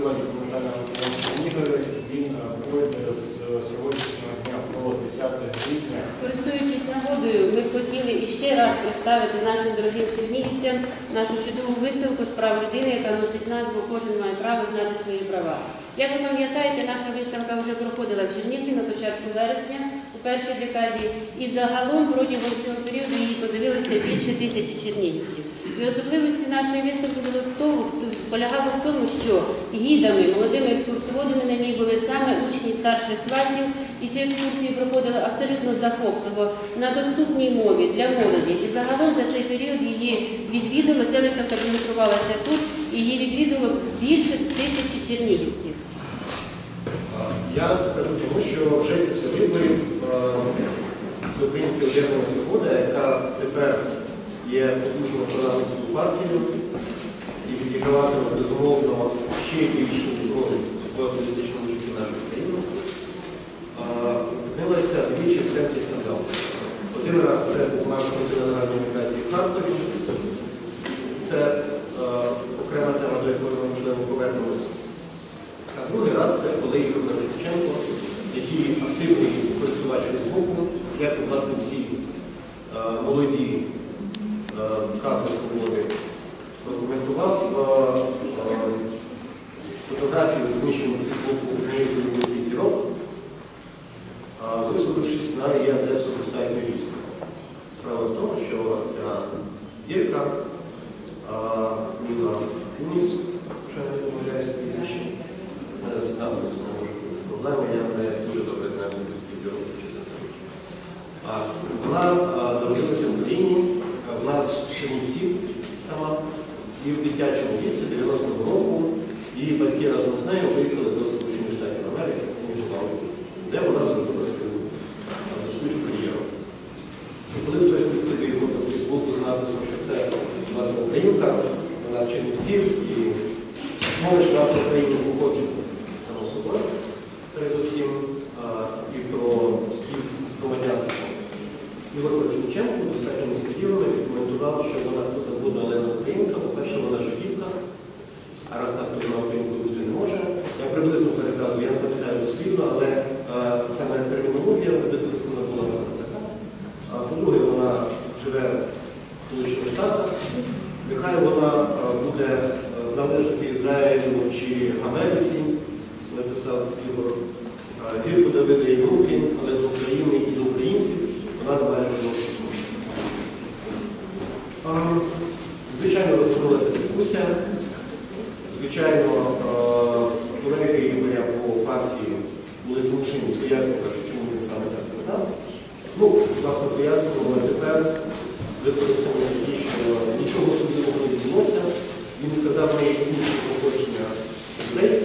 Києва документального керівника Ігоря. Він е, пройде з е, сьогоднішнього дня по 10 квітня. Користуючись нагодою, ми хотіли іще раз представити нашим дорогим чернігівцям нашу чудову виставку з прав людини, яка носить назву Кожен має право знати свої права. Як ви пам'ятаєте, наша виставка вже проходила в Чернігові на початку вересня. у Першій декаді і загалом протягом цього періоду її подивилися більше тисячі чернігівців. І особливості нашої виставки були в тому, полягало в тому, що гідами, молодими екскурсоводами на ній були саме учні старших класів, і ці екскурсії проходили абсолютно захопливо на доступній мові для молоді. І загалом за цей період її відвідало, ця виставка демонструвалася тут, і її відвідало більше тисячі чернігівців. Я це кажу тому, що вже після виборів Всеукраїнська об'єднана свобода, яка тепер є потужною парламентською партією і відіграватиме безумовно ще більшу роль в політичному житті нашої країни, опинилася двічі в центрі скандалу. Один раз це була контрнегальної міграції в Харкові. Це е, окрема тема, до якої ми можливо повернемось. А другий раз це коли Ігор Мирошниченко, який активний користувач Фейсбуку, як власне всі е, молоді кадри свободи, прокоментував е, е, фотографію в Фейсбуку однієї політичних зірок, е, висловившись на її адресу достатньо різко. Справа в тому, що ця дірка Міла Куніс, що не помиляюсь прізвище, мене заставили знову проблеми, я не дуже добре знаю зірок, чесно кажучи. Вона а, в Україні, а, вона з Чернівців сама, і в дитячому віці 90-го року її батьки разом з нею виїхали до Сполучених Штатів Америки, де вона зробила свою блискучу кар'єру. І коли хтось його до Фейсбуку з написом, що це власне українка, вона Чернівців і мова йшла про Україну походження, само собою, передусім, і про співгромадянство. Ігор Корчниченко достатньо несподівано відкоментував, що вона тут буде, але не українка. По-перше, вона жидівка, а раз так, то вона українкою бути не може. Я приблизно переказую, я не пам'ятаю дослівно, але а, саме термінологія використана була саме така. А по-друге, вона живе в Сполучених Штатах. Нехай вона а, буде належати Ізраїлю чи Америці, написав Ігор. Зірку Давида і руки, але до України і до українців вона не має жодного стосунку. А, Розгорнулася дискусія. Звичайно, а, колеги моя по партії були змушені пояснювати, чому він саме так сказав. Ну, власне, пояснювали тепер що нічого особливого не відбулося. Він вказав на їх інше походження єврейське,